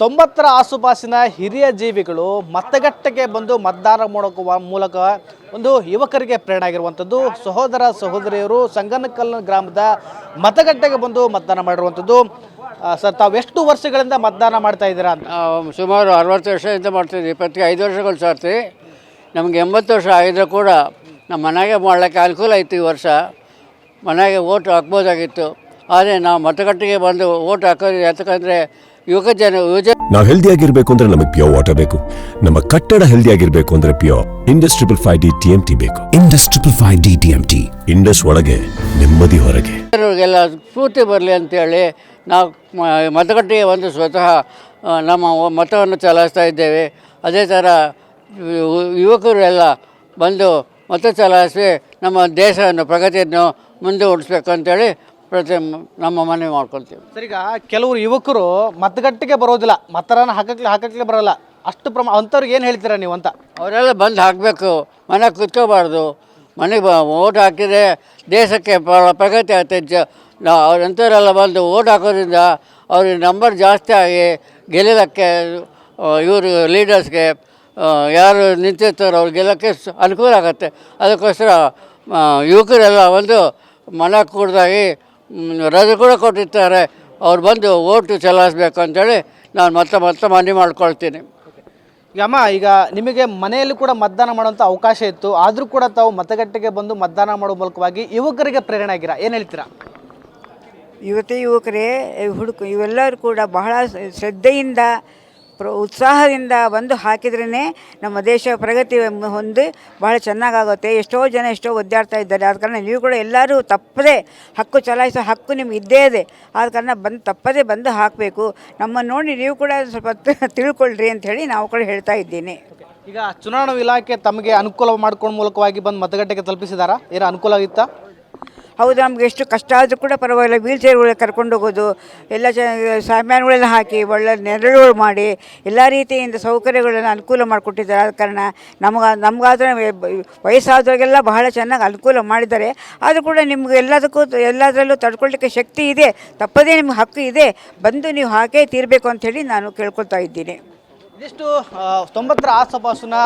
ತೊಂಬತ್ತರ ಆಸುಪಾಸಿನ ಹಿರಿಯ ಜೀವಿಗಳು ಮತಗಟ್ಟೆಗೆ ಬಂದು ಮತದಾನ ಮಾಡೋಕ ಮೂಲಕ ಒಂದು ಯುವಕರಿಗೆ ಪ್ರೇರಣೆ ಆಗಿರುವಂಥದ್ದು. ಸಹೋದರ ಸಹೋದರಿಯರು ಸಂಗನಕಲ್ ಗ್ರಾಮದ ಮತಗಟ್ಟೆಗೆ ಬಂದು ಮತದಾನ ಮಾಡಿರುವಂಥದ್ದು. ಸರ್, ತಾವು ಎಷ್ಟು ವರ್ಷಗಳಿಂದ ಮತದಾನ ಮಾಡ್ತಾ ಇದ್ದೀರಾ ಅಂತ? ಸುಮಾರು ಅರವತ್ತು ವರ್ಷದಿಂದ ಮಾಡ್ತಿದ್ವಿ ಪ್ರತಿ ಐದು ವರ್ಷಗಳು ಸರ್ತಿ. ನಮಗೆ ಎಂಬತ್ತು ವರ್ಷ ಆಗಿದ್ರು ಕೂಡ ನಮ್ಮ ಮನೆಗೆ ಮಾಡಲಿಕ್ಕೆ ಅನುಕೂಲ ಇತ್ತು ಈ ವರ್ಷ. ಮನೆಗೆ ಓಟ್ ಹಾಕ್ಬೋದಾಗಿತ್ತು. ಆದರೆ ನಾವು ಮತಗಟ್ಟೆಗೆ ಬಂದು ಓಟ್ ಹಾಕೋದು ಯಾತಕ್ಕಂದರೆ ಯುವಕ ಜನ ಯುವಜ ನಾವು ಹೆಲ್ದಿ ಆಗಿರ್ಬೇಕು ಅಂದ್ರೆ ನಮಗೆ ಪ್ಯೂರ್ ವಾಟರ್ ಬೇಕು. ನಮ್ಮ ಕಟ್ಟಡ ಹೆಲ್ದಿ ಆಗಿರ್ಬೇಕು ಅಂದ್ರೆ pure Indus triple five D T M T ಬೇಕು. Indus triple five D T M T Indus ಒಳಗೆ ನೆಮ್ಮದಿ ಹೊರಗೆ. ಜನರಿಗೆಲ್ಲ ಸ್ಫೂರ್ತಿ ಬರಲಿ ಅಂತೇಳಿ ನಾವು ಮ- ಮತಗಟ್ಟೆಗೆ ಒಂದು ಸ್ವತಃ ಆ, ನಮ್ಮ ಮತವನ್ನು ಚಲಾಯಿಸ್ತಾ ಇದ್ದೇವೆ. ಅದೇ ಥರ ಯುವಕರೆಲ್ಲ ಯುವಕರು ಎಲ್ಲ ಬಂದು ಮತ ಚಲಾಯಿಸಿ ನಮ್ಮ ದೇಶವನ್ನು ಪ್ರಗತಿಯನ್ನು ಮುಂದೆ ಓಡಿಸ್ಬೇಕು ಅಂತೇಳಿ ಪ್ರತಿ ನಮ್ಮ ಮನೆ ಮಾಡ್ಕೊಳ್ತೀವಿ. ಸರ್ ಈಗ ಕೆಲವರು ಯುವಕರು ಮತಗಟ್ಟೆಗೆ ಬರೋದಿಲ್ಲ ಮತದಾನ ಹಾಕಕ್ಕೆ ಹಾಕಕ್ಕೆ ಬರೋಲ್ಲ ಅಷ್ಟು ಪ್ರಮಾಣ ಅಂಥವ್ರಿಗೆ ಏನು ಹೇಳ್ತೀರಾ ನೀವು ಅಂತ? ಅವರೆಲ್ಲ ಬಂದು ಹಾಕಬೇಕು ಮನೆಗೆ ಕುತ್ಕೋಬಾರ್ದು ಮನೆಗೆ ಬ ಓಟ್ ಹಾಕಿದರೆ ದೇಶಕ್ಕೆ ಪ್ರ- ಪ್ರಗತಿ ಆಗ್ತದೆ ಜ ಅವ್ರಂಥವರೆಲ್ಲ ಬಂದು ಓಟ್ ಹಾಕೋದ್ರಿಂದ ಅವ್ರಿಗೆ ನಂಬರ್ ಜಾಸ್ತಿ ಆಗಿ ಗೆಲ್ಲಕ್ಕೆ ಇವರು ಲೀಡರ್ಸ್ಗೆ ಯಾರು ನಿಂತಿರ್ತಾರೋ ಅವ್ರು ಗೆಲ್ಲೋಕ್ಕೆ ಸ- ಅನುಕೂಲ ಆಗುತ್ತೆ. ಅದಕ್ಕೋಸ್ಕರ ಆ, ಯುವಕರೆಲ್ಲ ಒಂದು ಮನೆ ಕೂಡ್ದಾಗಿ ರಜೆ ಕೂಡ ಕೊಟ್ಟಿರ್ತಾರೆ. ಅವ್ರು ಬಂದು ಓಟು ಚಲಾಯಿಸ್ಬೇಕು ಅಂತೇಳಿ ನಾನು ಮತ್ತೆ ಮತ್ತೆ ಮನವಿ ಮಾಡ್ಕೊಳ್ತೀನಿ. ಈಗ ಅಮ್ಮ ಈಗ ನಿಮಗೆ ಮನೆಯಲ್ಲಿ ಕೂಡ ಮತದಾನ ಮಾಡುವಂಥ ಅವಕಾಶ ಇತ್ತು. ಆದರೂ ಕೂಡ ತಾವು ಮತಗಟ್ಟೆಗೆ ಬಂದು ಮತದಾನ ಮಾಡುವ ಮೂಲಕವಾಗಿ ಯುವಕರಿಗೆ ಪ್ರೇರಣೆ ಆಗಿರಾ? ಏನು ಹೇಳ್ತೀರಾ? ಯುವತಿ ಯುವಕರೇ ಹುಡುಕು ಇವೆಲ್ಲರೂ ಕೂಡ ಬಹಳ ಶ್ರದ್ಧೆಯಿಂದ ಪ್ರ ಉತ್ಸಾಹದಿಂದ ಬಂದು ಹಾಕಿದ್ರೇ ನಮ್ಮ ದೇಶ ಪ್ರಗತಿ ಹೊಂದಿ ಭಾಳ ಚೆನ್ನಾಗಾಗುತ್ತೆ. ಎಷ್ಟೋ ಜನ ಎಷ್ಟೋ ಒದ್ದಾಡ್ತಾ ಇದ್ದಾರೆ. ಆದ ಕಾರಣ ನೀವು ಕೂಡ ಎಲ್ಲರೂ ತಪ್ಪದೇ ಹಕ್ಕು ಚಲಾಯಿಸೋ ಹಕ್ಕು ನಿಮ್ಗೆ ಇದ್ದೇ ಇದೆ. ಆದ ಕಾರಣ ಬಂದು ತಪ್ಪದೇ ಬಂದು ಹಾಕಬೇಕು. ನಮ್ಮನ್ನು ನೋಡಿ ನೀವು ಕೂಡ ಸ್ವಲ್ಪ ತಿಳ್ಕೊಳ್ಳ್ರಿ ತಿಳ್ಕೊಳ್ರಿ ಅಂತ ಹೇಳಿ ನಾವು ಕೂಡ ಹೇಳ್ತಾ ಇದ್ದೀನಿ. ಈಗ ಚುನಾವಣಾ ಇಲಾಖೆ ತಮಗೆ ಅನುಕೂಲ ಮಾಡ್ಕೊಂಡ ಮೂಲಕವಾಗಿ ಬಂದು ಮತಗಟ್ಟೆಗೆ ತಲುಪಿಸಿದಾರಾ? ಏನೋ ಅನುಕೂಲ ಆಗಿತ್ತಾ? ಹೌದು, ನಮ್ಗೆ ಎಷ್ಟು ಕಷ್ಟ ಆದರೂ ಕೂಡ ಪರವಾಗಿಲ್ಲ. ವೀಲ್ ಚೇರ್ಗಳಿಗೆ ಕರ್ಕೊಂಡು ಹೋಗೋದು, ಎಲ್ಲ ಚ ಸಾಮಾನುಗಳೆಲ್ಲ ಹಾಕಿ, ಒಳ್ಳೆ ನೆರಳುಗಳು ಮಾಡಿ, ಎಲ್ಲ ರೀತಿಯಿಂದ ಸೌಕರ್ಯಗಳನ್ನು ಅನುಕೂಲ ಮಾಡಿಕೊಟ್ಟಿದ್ದಾರೆ. ಆದ ಕಾರಣ ನಮ್ಗೆ, ನಮಗಾದ್ರೆ ವಯಸ್ಸಾದವ್ರಿಗೆಲ್ಲ ಬಹಳ ಚೆನ್ನಾಗಿ ಅನುಕೂಲ ಮಾಡಿದ್ದಾರೆ. ಆದರೂ ಕೂಡ ನಿಮ್ಗೆ ಎಲ್ಲದಕ್ಕೂ, ಎಲ್ಲದರಲ್ಲೂ ತಡ್ಕೊಳ್ಳಿಕ್ಕೆ ಶಕ್ತಿ ಇದೆ. ತಪ್ಪದೇ ನಿಮ್ಗೆ ಹಕ್ಕು ಇದೆ. ಬಂದು ನೀವು ಹಾಕೇ ತೀರಬೇಕು ಅಂಥೇಳಿ ನಾನು ಕೇಳ್ಕೊಳ್ತಾ ಇದ್ದೀನಿ. ಇದಿಷ್ಟು ತೊಂಬತ್ತರ ಆಸುಪಾಸಿನ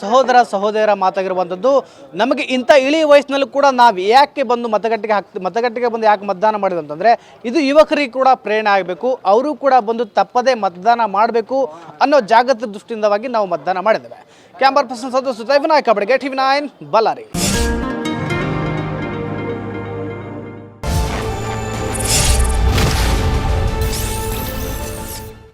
ಸಹೋದರ ಸಹೋದರ ಮಾತಾಗಿರುವಂಥದ್ದು, ನಮಗೆ ಇಂಥ ಇಳಿ ವಯಸ್ಸಿನಲ್ಲೂ ಕೂಡ ನಾವು ಯಾಕೆ ಬಂದು ಮತಗಟ್ಟೆಗೆ ಹಾಕ್ತಿ ಮತಗಟ್ಟೆಗೆ ಬಂದು ಯಾಕೆ ಮತದಾನ ಮಾಡಿದೆ ಅಂತಂದರೆ, ಇದು ಯುವಕರಿಗೆ ಕೂಡ ಪ್ರೇರಣೆ ಆಗಬೇಕು, ಅವರು ಕೂಡ ಬಂದು ತಪ್ಪದೇ ಮತದಾನ ಮಾಡಬೇಕು ಅನ್ನೋ ಜಾಗೃತಿ ದೃಷ್ಟಿಯಿಂದವಾಗಿ ನಾವು ಮತದಾನ ಮಾಡಿದ್ದೇವೆ. ಕ್ಯಾಮ್ರಾ ಪರ್ಸನ್ ಸದಸ್ಯ ಸುತೈಫ್ ವಿನಾಯಕ ಬಡಿಗೆ ಟಿವಿ ನೈನ್, ಬಳ್ಳಾರಿ.